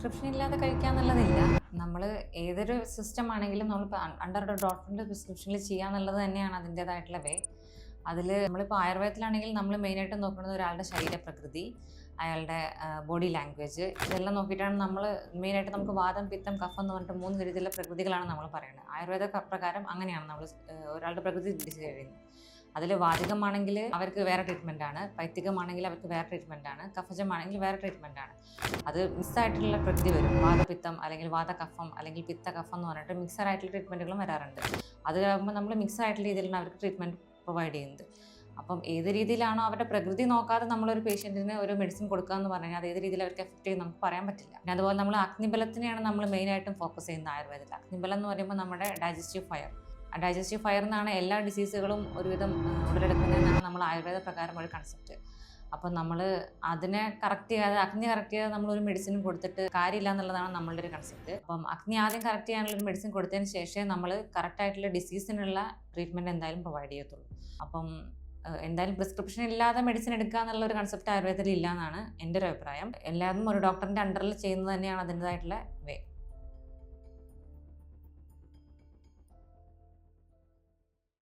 Prescription ഇല്ലാതെ കഴിക്കാന്നുള്ളതില്ല നമ്മൾ ഏതൊരു സിസ്റ്റം ആണെങ്കിലും നമ്മൾ അണ്ടർ ഡോക്ടറിന്റെ പ്രിസ്ക്രിപ്ഷനിൽ ചെയ്യാന്നുള്ളത് തന്നെയാണ് അതിന്റേതായിട്ടുള്ള വേ. അതിൽ നമ്മളിപ്പോൾ ആയുർവേദത്തിലാണെങ്കിൽ നമ്മൾ മെയിനായിട്ട് നോക്കുന്നത് ഒരാളുടെ ശരീരപ്രകൃതി അയാളുടെ ബോഡി ലാംഗ്വേജ് ഇതെല്ലാം നോക്കിയിട്ടാണ് നമ്മൾ മെയിനായിട്ട് നമുക്ക് വാദം പിത്തം കഫം എന്ന് പറഞ്ഞിട്ട് മൂന്ന് രീതിയിലുള്ള പ്രകൃതികളാണ് നമ്മൾ പറയുന്നത്. ആയുർവേദ പ്രകാരം അങ്ങനെയാണ് നമ്മൾ ഒരാളുടെ പ്രകൃതി തിരിച്ചു കഴിയുന്നത്. അതിൽ വാതകമാണെങ്കിൽ അവർക്ക് വേറെ ട്രീറ്റ്മെന്റ് ആണ് പൈത്തികമാണെങ്കിൽ അവർക്ക് വേറെ ട്രീറ്റ്മെന്റ് ആണ് കഫജമാണെങ്കിൽ വേറെ ട്രീറ്റ്മെന്റ് ആണ്. അത് മിക്സായിട്ടുള്ള പ്രകൃതി വരും. വാദപിത്തം അല്ലെങ്കിൽ വാദകഫം അല്ലെങ്കിൽ പിത്ത കഫം എന്ന് പറഞ്ഞിട്ട് മിക്സഡ് ആയിട്ടുള്ള ട്രീറ്റ്മെന്റുകളും വരാറുണ്ട്. അതിലാകുമ്പോൾ നമ്മൾ മിക്സ് ആയിട്ടുള്ള രീതിയിലാണ് അവർക്ക് ട്രീറ്റ്മെന്റ് പ്രൊവൈഡ് ചെയ്യുന്നത്. അപ്പം ഏത് രീതിയിലാണോ അവരുടെ പ്രകൃതി നോക്കാതെ നമ്മളൊരു പേഷ്യന്റിന് ഒരു മെഡിസിൻ കൊടുക്കുക എന്ന് പറഞ്ഞാൽ അത് ഏത് രീതിയിൽ അവർക്ക് എഫക്റ്റ് ചെയ്യും നമുക്ക് പറയാൻ പറ്റില്ല. പിന്നെ അതുപോലെ നമ്മൾ അഗ്നിബലത്തിനെയാണ് നമ്മൾ മെയിനായിട്ടും ഫോക്കസ് ചെയ്യുന്നത് ആയുർവേദത്തിൽ. അഗ്നിബലം എന്ന് പറയുമ്പോൾ നമ്മുടെ ഡൈജസ്റ്റീവ് ഫയർ ഡൈജസ്റ്റീവ് ഫയർ എന്നാണ് എല്ലാ ഡിസീസുകളും ഒരുവിധം ഉടലെടുക്കുന്നതെന്നാണ് നമ്മൾ ആയുർവേദ പ്രകാരം ഒരു കൺസെപ്റ്റ് അപ്പം നമ്മൾ അതിനെ കറക്റ്റ് ചെയ്യാതെ അഗ്നി കറക്റ്റ് ചെയ്യാതെ നമ്മൾ ഒരു മെഡിസിനും കൊടുത്തിട്ട് കാര്യമില്ല എന്നുള്ളതാണ് നമ്മളുടെ ഒരു കൺസെപ്റ്റ് അപ്പം അഗ്നി ആദ്യം കറക്റ്റ് ചെയ്യാനുള്ള ഒരു മെഡിസിൻ കൊടുത്തതിന് ശേഷമേ നമ്മൾ കറക്റ്റായിട്ടുള്ള ഡിസീസിനുള്ള ട്രീറ്റ്മെന്റ് എന്തായാലും പ്രൊവൈഡ് ചെയ്യത്തുള്ളൂ. അപ്പം എന്തായാലും പ്രിസ്ക്രിപ്ഷൻ ഇല്ലാതെ മെഡിസിൻ എടുക്കുക എന്നുള്ള ഒരു കൺസെപ്റ്റ് ആയുർവേദത്തിൽ ഇല്ല എന്നാണ് എന്റെ ഒരു അഭിപ്രായം. എല്ലാവരും ഒരു ഡോക്ടറിന്റെ അണ്ടറിൽ ചെയ്യുന്നത് തന്നെയാണ് അതിന്റെതായിട്ടുള്ള വേ